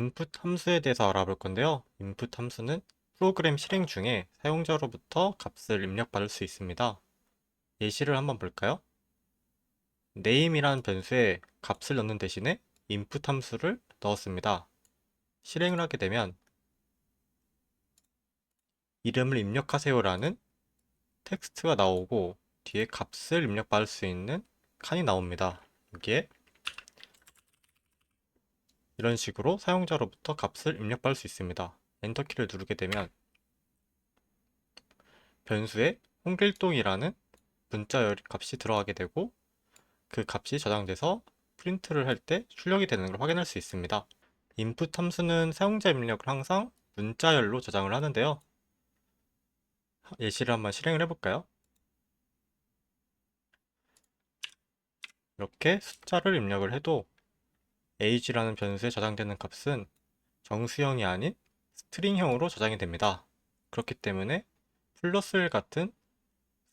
input 함수에 대해서 알아볼 건데요. input 함수는 프로그램 실행 중에 사용자로부터 값을 입력받을 수 있습니다. 예시를 한번 볼까요? name이라는 변수에 값을 넣는 대신에 input 함수를 넣었습니다. 실행을 하게 되면 이름을 입력하세요라는 텍스트가 나오고 뒤에 값을 입력받을 수 있는 칸이 나옵니다. 여기에 이런 식으로 사용자로부터 값을 입력받을 수 있습니다. 엔터키를 누르게 되면 변수에 홍길동이라는 문자 값이 들어가게 되고 그 값이 저장돼서 프린트를 할 때 출력이 되는 걸 확인할 수 있습니다. input 함수는 사용자 입력을 항상 문자열로 저장을 하는데요. 예시를 한번 실행을 해볼까요? 이렇게 숫자를 입력을 해도 age라는 변수에 저장되는 값은 정수형이 아닌 스트링형으로 저장이 됩니다. 그렇기 때문에 플러스 같은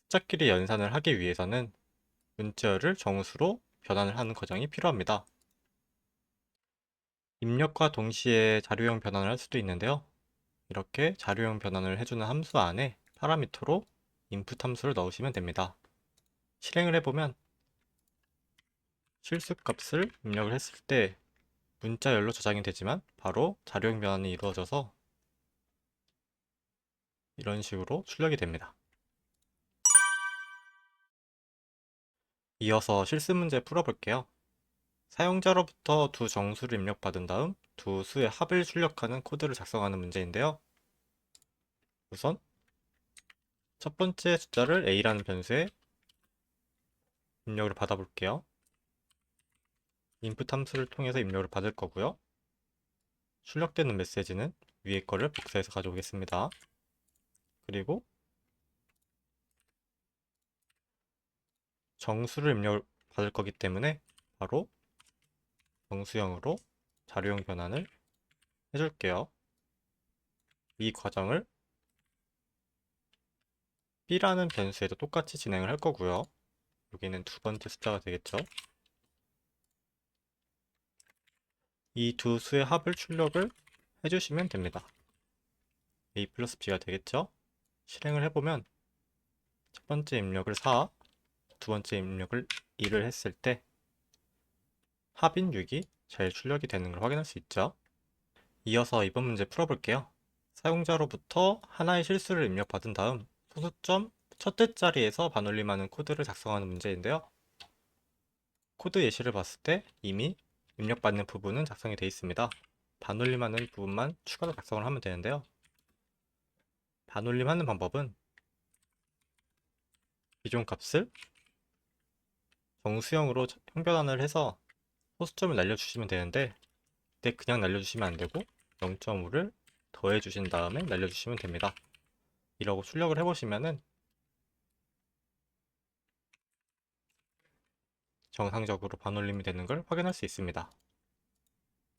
숫자끼리 연산을 하기 위해서는 문자열을 정수로 변환을 하는 과정이 필요합니다. 입력과 동시에 자료형 변환을 할 수도 있는데요. 이렇게 자료형 변환을 해주는 함수 안에 파라미터로 input 함수를 넣으시면 됩니다. 실행을 해보면 실수값을 입력을 했을 때 문자열로 저장이 되지만 바로 자료형 변환이 이루어져서 이런 식으로 출력이 됩니다. 이어서 실수 문제 풀어볼게요. 사용자로부터 두 정수를 입력받은 다음 두 수의 합을 출력하는 코드를 작성하는 문제인데요. 우선 첫 번째 숫자를 a라는 변수에 입력을 받아볼게요. Input 함수를 통해서 입력을 받을 거고요. 출력되는 메시지는 위에 거를 복사해서 가져오겠습니다. 그리고 정수를 입력을 받을 거기 때문에 바로 정수형으로 자료형 변환을 해줄게요. 이 과정을 b라는 변수에도 똑같이 진행을 할 거고요. 여기는 두 번째 숫자가 되겠죠. 이 두 수의 합을 출력을 해주시면 됩니다. a 플러스 b가 되겠죠. 실행을 해보면 첫 번째 입력을 4, 두 번째 입력을 2를 했을 때 합인 6이 잘 출력이 되는 걸 확인할 수 있죠. 이어서 이번 문제 풀어볼게요. 사용자로부터 하나의 실수를 입력받은 다음 소수점 첫째 자리에서 반올림하는 코드를 작성하는 문제인데요. 코드 예시를 봤을 때 이미 입력받는 부분은 작성이 되어 있습니다. 반올림하는 부분만 추가로 작성을 하면 되는데요. 반올림하는 방법은 기존 값을 정수형으로 형변환을 해서 소수점을 날려주시면 되는데 이때 그냥 날려주시면 안되고 0.5를 더해주신 다음에 날려주시면 됩니다. 이러고 출력을 해보시면은 정상적으로 반올림이 되는 걸 확인할 수 있습니다.